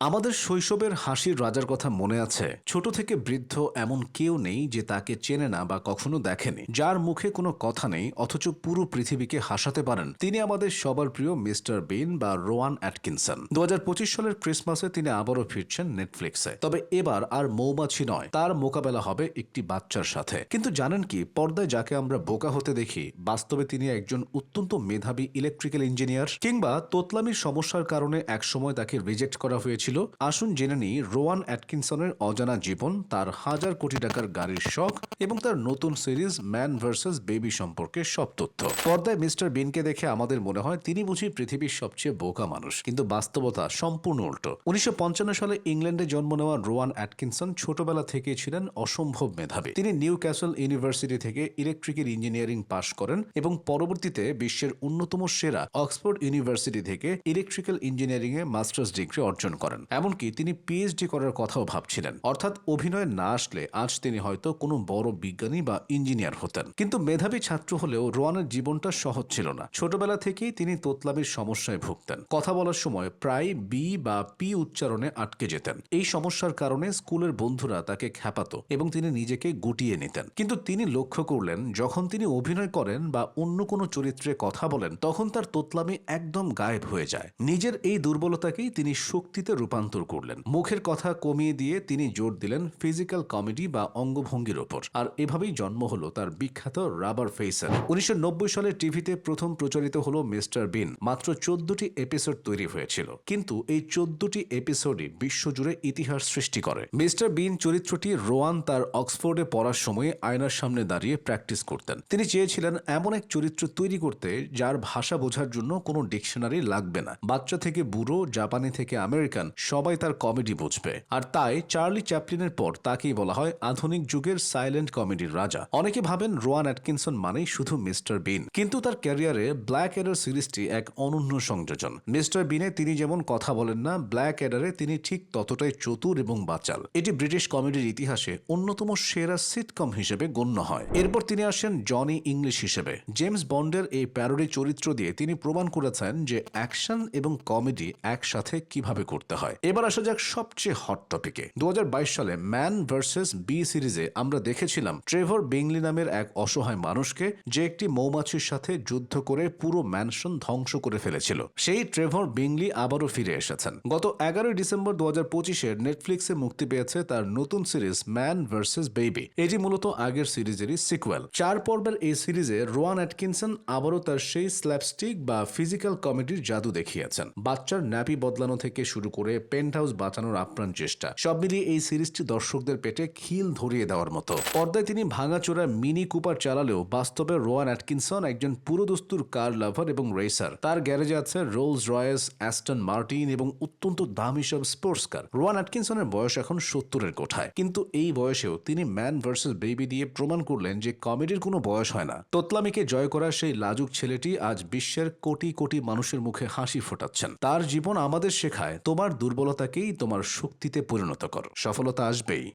আমাদের শৈশবের হাসির রাজার কথা মনে আছে। ছোট থেকে বৃদ্ধ এমন কেউ নেই যে তাকে চেনে না বা কখনো দেখেনি। যার মুখে কোনো কথা নেই, অথচ পুরো পৃথিবীকে হাসাতে পারেন। তিনি আমাদের সবার প্রিয় মিস্টার বিন বা রোয়ান অ্যাটকিনসন। দু হাজার পঁচিশ সালের ক্রিসমাসে তিনি আবারও ফিরছেন নেটফ্লিক্সে। তবে এবার আর মৌমাছি নয়, তার মোকাবেলা হবে একটি বাচ্চার সাথে। কিন্তু জানেন কি, পর্দায় যাকে আমরা বোকা হতে দেখি, বাস্তবে তিনি একজন অত্যন্ত মেধাবী ইলেকট্রিক্যাল ইঞ্জিনিয়ার কিংবা তোতলামির সমস্যার কারণে একসময় তাকে রিজেক্ট করা হয়েছিল। আসুন জেনে নিই রোয়ান অ্যাটকিনসনের অজানা জীবন, তার হাজার কোটি টাকার গাড়ির শখ এবং তার নতুন সিরিজ ম্যান ভার্সেস বেবি সম্পর্কে সব তথ্য। পর্দায় মিস্টার বিনকে দেখে আমাদের মনে হয় তিনি বুঝি পৃথিবীর সবচেয়ে বোকা মানুষ, কিন্তু বাস্তবতা সম্পূর্ণ উল্টো। উনিশশো পঞ্চান্ন সালে ইংল্যান্ডে জন্ম নেওয়া রোয়ান অ্যাটকিনসন ছোটবেলা থেকেই ছিলেন অসম্ভব মেধাবী। তিনি নিউ ক্যাসল ইউনিভার্সিটি থেকে ইলেকট্রিক্যাল ইঞ্জিনিয়ারিং পাশ করেন এবং পরবর্তীতে বিশ্বের অন্যতম সেরা অক্সফোর্ড ইউনিভার্সিটি থেকে ইলেকট্রিক্যাল ইঞ্জিনিয়ারিং এ মাস্টার্স ডিগ্রি অর্জন করেন। এমনকি তিনি পিএইচডি করার কথাও ভাবছিলেন। অর্থাৎ অভিনয় না আসলে আজ তিনি হয়তো কোনো বড় বিজ্ঞানী বা ইঞ্জিনিয়ার হতেন। কিন্তু মেধাবী ছাত্র হলেও রোয়ানের জীবনটা সহজ ছিল না। ছোটবেলা থেকেই তিনি তোতলামির সমস্যায় ভুগতেন। কথা বলার সময় প্রায় বি বা পি উচ্চারণে আটকে যেতেন। এই সমস্যার কারণে স্কুলের বন্ধুরা তাকে খ্যাপাত এবং তিনি নিজেকে গুটিয়ে নিতেন। কিন্তু তিনি লক্ষ্য করলেন, যখন তিনি অভিনয় করেন বা অন্য কোনো চরিত্রে কথা বলেন, তখন তার তোতলামি একদম গায়েব হয়ে যায়। নিজের এই দুর্বলতাকেই তিনি শক্তিতে রূপান্তর করলেন। মুখের কথা কমিয়ে দিয়ে তিনি জোর দিলেন ফিজিক্যাল কমেডি বা অঙ্গভঙ্গির ওপর। আর এভাবেই জন্ম হলো তার বিখ্যাত রাবার ফেসার উনিশশো নব্বই সালে টিভিতে প্রথম প্রচারিত হলো মিস্টার বিন। মাত্র চোদ্দটি এপিসোড তৈরি হয়েছিল। কিন্তু এই চোদ্দটি এপিসোডই বিশ্বজুড়ে ইতিহাস সৃষ্টি করে। মিস্টার বিন চরিত্রটি রোয়ান তার অক্সফোর্ডে পড়ার সময় আয়নার সামনে দাঁড়িয়ে প্র্যাকটিস করতেন। তিনি চেয়েছিলেন এমন এক চরিত্র তৈরি করতে যার ভাষা বোঝার জন্য কোনো ডিকশনারি লাগবে না। বাচ্চা থেকে বুড়ো, জাপানি থেকে আমেরিকান সবাই তার কমেডি বুঝবে। আর তাই চার্লি চ্যাপলিনের পর তাকেই বলা হয় আধুনিক যুগের সাইলেন্ট কমেডির রাজা। অনেকে ভাবেন রোয়ান অ্যাটকিনসন মানেই শুধু মিস্টার বিন। কিন্তু তার ক্যারিয়ারে ব্ল্যাক এডার সিরিজটি এক অনন্য সংযোজন। মিস্টার বিনে তিনি যেমন কথা বলেন না, ব্ল্যাক এডারে তিনি ঠিক ততটাই চতুর এবং বাচাল। এটি ব্রিটিশ কমেডির ইতিহাসে অন্যতম সেরা সিটকম হিসেবে গণ্য হয়। এরপর তিনি আসেন জনি ইংলিশ হিসেবে। জেমস বন্ডের এই প্যারোডি চরিত্র দিয়ে তিনি প্রমাণ করেছেন যে অ্যাকশন এবং কমেডি একসাথে কীভাবে করতে হয়। এবার আসা যাক সবচেয়ে হট টপিকে দু সালে ম্যান ভার্সেস বি সিরিজে আমরা দেখেছিলাম ট্রেভর বিংলি নামের এক অসহায় মানুষকে যে একটি মৌমাছির সাথে যুদ্ধ করে পুরো ম্যানশন ধ্বংস করে ফেলেছিল। সেই ট্রেভর বিংলি আবারও ফিরে এসেছেন। গত এগারোই ডিসেম্বর দু হাজার পঁচিশের নেটফ্লিক্সে মুক্তি পেয়েছে তার নতুন সিরিজ ম্যান ভার্সেস বেবি এটি মূলত আগের সিরিজেরই সিকুয়েল চার পর্বের এই সিরিজে রোয়ান অ্যাটকিনসন আবারও তার সেই স্ল্যাপস্টিক বা ফিজিক্যাল কমেডির জাদু দেখিয়েছেন। বাচ্চার ন্যাপি বদলানো থেকে শুরু করে পেন্ট হাউস বাঁচানোর আপ্রাণ চেষ্টা। সব মিলিয়ে এই সিরিজটি দর্শকদের পেটে খিল ধরিয়ে দেওয়ার মতো। পর্দায় তিনি ভাঙাচোরা মিনি কুপার চালালেও বাস্তবে রোয়ান অ্যাটকিনসন একজন পুরোদস্তুর কার লাভার এবং রেসার। তার গ্যারেজে আছে রোলস রয়েস, অ্যাস্টন মার্টিন এবং অত্যন্ত দামি সব স্পোর্টস কার রোয়ান অ্যাটকিনসনের বয়স এখন সত্তরের কোঠায়। কিন্তু এই বয়সেও তিনি ম্যান ভার্সেস বেবি দিয়ে প্রমাণ করলেন যে কমেডির কোনো বয়স হয় না। তোতলামিকে জয় করা সেই লাজুক ছেলেটি আজ বিশ্বের কোটি কোটি মানুষের মুখে হাসি ফোটাচ্ছেন। তার জীবন আমাদের শেখায়, তোমার দুর্বলতাকেই তোমার শক্তিতে পরিণত করো। সফলতা আসবেই।